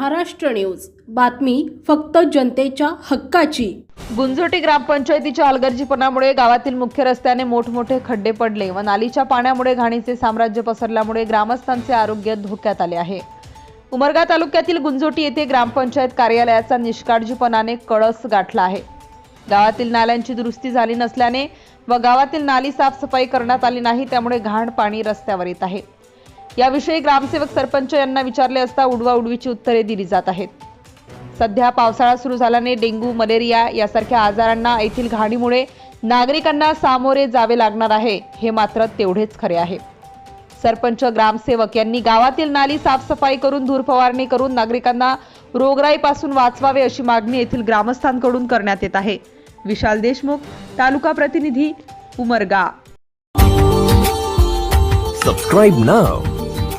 Maharashtra news. बातमी फक्त जनतेच्या हक्काची. गुंजोटी ग्रामपंचायतीच्या हलगर्जीपणामुळे गावातील मुख्य रस्त्याने मोठमोठे खड्डे पडले व नालीच्या पाण्यामुळे घाणीचे साम्राज्य पसरल्यामुळे ग्रामस्थांचे आरोग्य धोक्यात आले आहे. उमरगा तालुक्यातील गुंजोटी येथे ग्रामपंचायत कार्यालयाचा निष्काळजीपणाने कळस गाठला आहे. गावातील नाल्यांची दुरुस्ती झाली नसल्याने व गावातील नाली साफसफाई करण्यात आली नाही त्यामुळे घाण पाणी रस्त्यावर येत आहे. याविषयी ग्रामसेवक सरपंच यांना विचारले असता उडवा उडवीची उत्तरे दिली जात आहेत. सध्या पावसाळा सुरू झाल्याने डेंग्यू मलेरिया यासारख्या आजारांना येथील घाणीमुळे नागरिकांना सामोरे जावे लागणार आहे हे मात्र तेवढेच खरे आहे. सरपंच ग्रामसेवक यांनी गावातील नाली साफसफाई करून धूर फवारणी करून नागरिकांना रोगराईपासून वाचवावे अशी मागणी येथील ग्रामस्थांकडून करण्यात येत आहे. विशाल देशमुख तालुका प्रतिनिधी उमरगा. Subscribe नाव